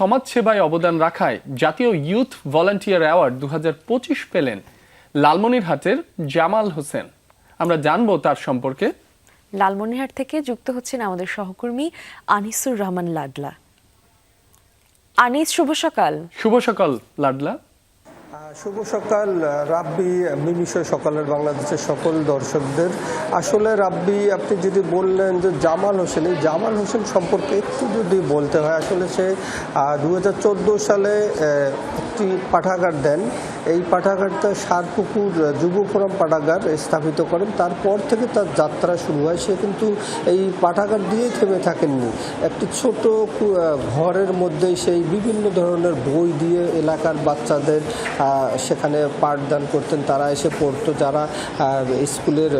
সমাজসেবায় অবদান রাখায় জাতীয় ইউথ ভলান্টিয়ার অ্যাওয়ার্ড দু পেলেন লালমনিরহাটের জামাল হোসেন। আমরা জানব তার সম্পর্কে। লালমনিরহাট থেকে যুক্ত হচ্ছেন আমাদের সহকর্মী আনিসুর রহমান লাডলা। আনিস শুভ সকাল। শুভ সকাল লাডলা। শুভ সকাল, রাব্বি বিষয় সকালের বাংলাদেশের সকল দর্শকদের। আসলে রাব্বি, আপনি যদি বললেন যে জামাল হোসেন, এই জামাল হোসেন সম্পর্কে একটু যদি বলতে হয়, আসলে সে দু হাজার চোদ্দ সালে একটি পাঠাগার দেন। এই পাঠাগারটা সারপুকুর যুব ফোরাম পাঠাগার স্থাপিত করেন। তারপর থেকে তার যাত্রা শুরু হয়। সে কিন্তু এই পাঠাগার দিয়েই থেমে থাকেননি। একটি ছোট ঘরের মধ্যেই সেই বিভিন্ন ধরনের বই দিয়ে এলাকার বাচ্চাদের সেখানে পাঠদান করতেন। তারা এসে পড়তো। যারা স্কুলের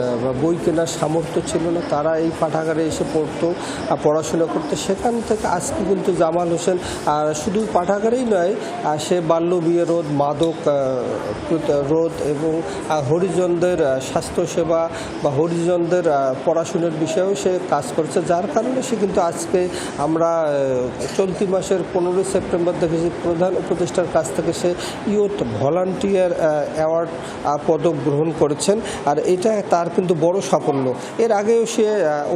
বই কেনার সামর্থ্য ছিল না, তারা এই পাঠাগারে এসে পড়তো পড়াশোনা করতো। সেখান থেকে আজকে কিন্তু জামাল হোসেন, আর শুধু পাঠাগারেই নয় সে বাল্য বিয়ে রোধ, মাদক রোধ এবং হরিজনদের স্বাস্থ্যসেবা বা হরিজনদের পড়াশোনার বিষয়েও সে কাজ করছে। যার কারণে সে কিন্তু আজকে আমরা চলতি মাসের পনেরোই সেপ্টেম্বর দেখেছি প্রধান উপদেষ্টার কাছ থেকে সে ইয়ুথ ভলান্টিয়ার অ্যাওয়ার্ড পদক গ্রহণ করেছেন। আর এটা তার কিন্তু বড় সাফল্য। এর আগেও সে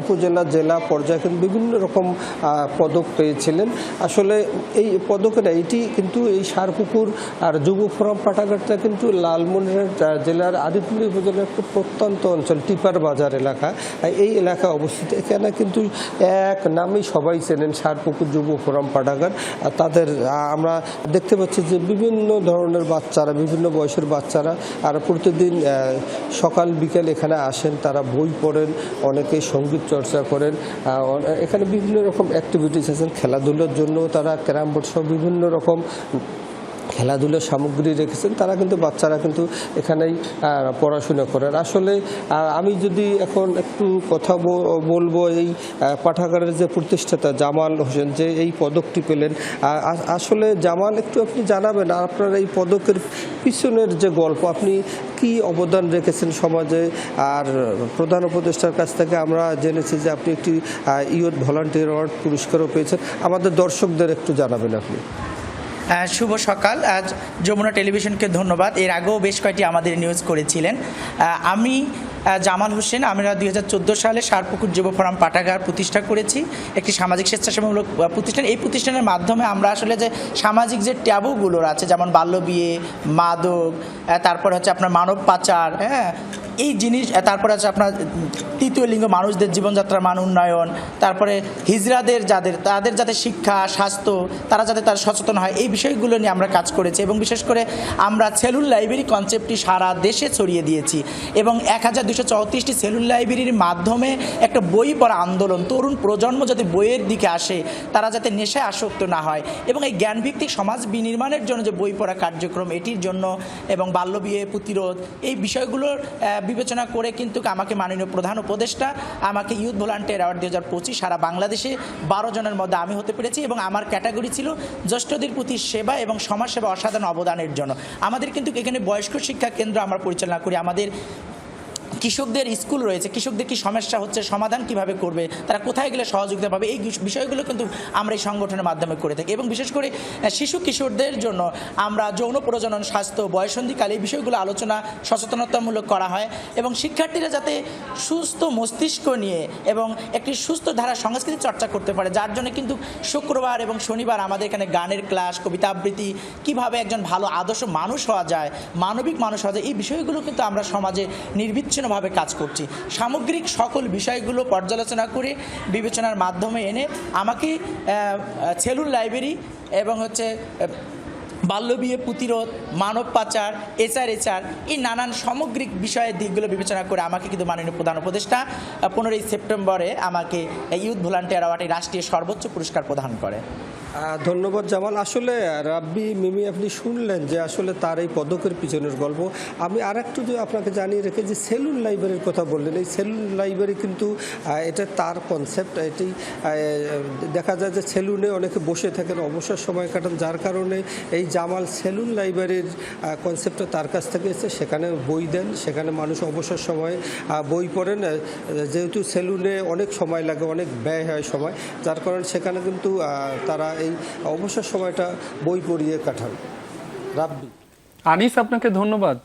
উপজেলা, জেলা পর্যায়ে কিন্তু বিভিন্ন রকম পদক পেয়েছিলেন। আসলে এই পদকের এটি কিন্তু এই সারপুকুর আর যুব ফোরাম পাঠাগারটা কিন্তু লালমনিরহাট জেলার আদিপুরি উপজেলার একটু প্রত্যন্ত অঞ্চল, টিপার বাজার এলাকা। এই এলাকা অবস্থিত। এখানে কিন্তু এক নামেই সবাই চেনেন সারপুকুর যুব ফোরাম পাঠাগার। তাদের আমরা দেখতে পাচ্ছি যে বিভিন্ন ধরনের বাচ্চারা, বিভিন্ন বয়সের বাচ্চারা, আর প্রতিদিন সকাল, বিকেল এখানে আসেন। তারা বই পড়েন অনেকেই সংগীত চর্চা করেন এখানে বিভিন্ন রকম অ্যাক্টিভিটিস আছেন। খেলাধুলার জন্য তারা ক্যারাম বোর্ড সহ বিভিন্ন রকম খেলাধুলার সামগ্রী রেখেছেন, তারা কিন্তু বাচ্চারা কিন্তু এখানেই পড়াশোনা করেন। আসলে আমি যদি এখন একটু কথা বলব এই পাঠাগারের যে প্রতিষ্ঠাতা জামাল হোসেন যে এই পদকটি পেলেন আসলে জামাল একটু আপনি জানাবেন আর আপনার এই পদকের পিছনের যে গল্প, আপনি কি অবদান রেখেছেন সমাজে? আর প্রধান উপদেষ্টার কাছ থেকে আমরা জেনেছি যে আপনি একটি ইয়ুথ ভলান্টিয়ার অ্যাওয়ার্ড পুরস্কারও পেয়েছেন। আমাদের দর্শকদের একটু জানাবেন আপনি। শুভ সকাল। আজ যমুনা টেলিভিশনকে ধন্যবাদ। এর আগেও বেশ কয়েকটি আমাদের নিউজ করেছিলেন। আমি জামাল হোসেন, আমরা দুই হাজার চোদ্দ সালে সারপুকুর যুব ফোরাম পাঠাগার প্রতিষ্ঠা করেছি। একটি সামাজিক স্বেচ্ছাসেবামূলক প্রতিষ্ঠান। এই প্রতিষ্ঠানের মাধ্যমে আমরা আসলে যে সামাজিক যে ট্যাবুগুলোর আছে, যেমন বাল্যবিয়ে মাদক তারপর হচ্ছে আপনার মানব পাচার হ্যাঁ এই জিনিস তারপরে আছে আপনার তৃতীয় লিঙ্গ, মানুষদের জীবনযাত্রার মান উন্নয়ন, তারপরে হিজড়াদের যাদের, তাদের যাতে শিক্ষা, স্বাস্থ্য, তারা যাতে তার সচেতন হয়, এই বিষয়গুলো নিয়ে আমরা কাজ করেছি এবং বিশেষ করে আমরা সেলুল লাইব্রেরি কনসেপ্টটি সারা দেশে ছড়িয়ে দিয়েছি এবং এক হাজার দুশো চৌত্রিশটি সেলুল লাইব্রেরির মাধ্যমে একটা বই পড়া আন্দোলন, তরুণ প্রজন্ম যাতে বইয়ের দিকে আসে, তারা যাতে নেশায় আসক্ত না হয় এবং এই জ্ঞানভিত্তিক সমাজ বিনির্মাণের জন্য যে বই পড়া কার্যক্রম, এটির জন্য এবং বাল্য বাল্যবিয়ে প্রতিরোধ এই বিষয়গুলোর বিবেচনা করে কিন্তু আমাকে মাননীয় প্রধান উপদেষ্টা আমাকে ইউথ ভলান্টিয়ার অ্যাওয়ার্ড দু হাজার পঁচিশ সারা বাংলাদেশে বারো জনের মধ্যে আমি হতে পেরেছি এবং আমার ক্যাটাগরি ছিল জ্যেষ্ঠদের প্রতি সেবা এবং সমাজসেবা অসাধারণ অবদানের জন্য। আমাদের কিন্তু এখানে বয়স্ক শিক্ষা কেন্দ্র আমরা পরিচালনা করি। আমাদের কৃষকদের স্কুল রয়েছে, কৃষকদের কি সমস্যা হচ্ছে, সমাধান কীভাবে করবে, তারা কোথায় গেলে সহযোগিতা পাবে, এই বিষয়গুলো কিন্তু আমরা এই সংগঠনের মাধ্যমে করে থাকি। এবং বিশেষ করে শিশু কিশোরদের জন্য আমরা যৌন প্রজনন, স্বাস্থ্য, বয়সন্ধিকাল এই বিষয়গুলো আলোচনা সচেতনতামূলক করা হয়। এবং শিক্ষার্থীরা যাতে সুস্থ মস্তিষ্ক নিয়ে এবং একটি সুস্থ ধারা সংস্কৃতি চর্চা করতে পারে, যার জন্য কিন্তু শুক্রবার এবং শনিবার আমাদের এখানে গানের ক্লাস, কবিতা আবৃত্তি, কীভাবে একজন ভালো আদর্শ মানুষ হওয়া যায়, মানবিক মানুষ হওয়া যায়, এই বিষয়গুলো কিন্তু আমরা সমাজে নির্বিচ্ছিন্নভাবে কাজ করছি। সামগ্রিক সকল বিষয়গুলো পর্যালোচনা করে বিবেচনার মাধ্যমে এনে আমাকে সেলুন লাইব্রেরি এবং হচ্ছে বাল্যবিয়ে প্রতিরোধ মানব পাচার এচআর এচআর এই নানান সামগ্রিক বিষয়ের দিকগুলো বিবেচনা করে আমাকে কিন্তু মাননীয় প্রধান উপদেষ্টা পনেরোই সেপ্টেম্বরে আমাকে ইউথ ভলান্টিয়ার অ্যাওয়ার্ডে রাষ্ট্রীয় সর্বোচ্চ পুরস্কার প্রদান করে। ধন্যবাদ জামাল। আসলে, রাব্বি, মিমি, আপনি শুনলেন যে আসলে তার এই পদকের পিছনের গল্প। আমি আর একটু যে আপনাকে জানিয়ে রেখে যে সেলুন লাইব্রেরির কথা বললেন, এই সেলুন লাইব্রেরি কিন্তু এটা তার কনসেপ্ট এটি দেখা যায় যে সেলুনে অনেকে বসে থাকেন, অবসর সময় কাটান, যার কারণে এই জামাল সেলুন লাইব্রেরির কনসেপ্টটা তার কাছ থেকে এসে সেখানে বই দেন, সেখানে মানুষ অবসর সময়ে বই পড়েন যেহেতু সেলুনে অনেক সময় লাগে, অনেক ব্যয় হয় সময়, যার কারণে সেখানে কিন্তু তারা এই অবসর সময়টা বই পড়িয়ে কাটান। রাব্বি। আনিস আপনাকে ধন্যবাদ।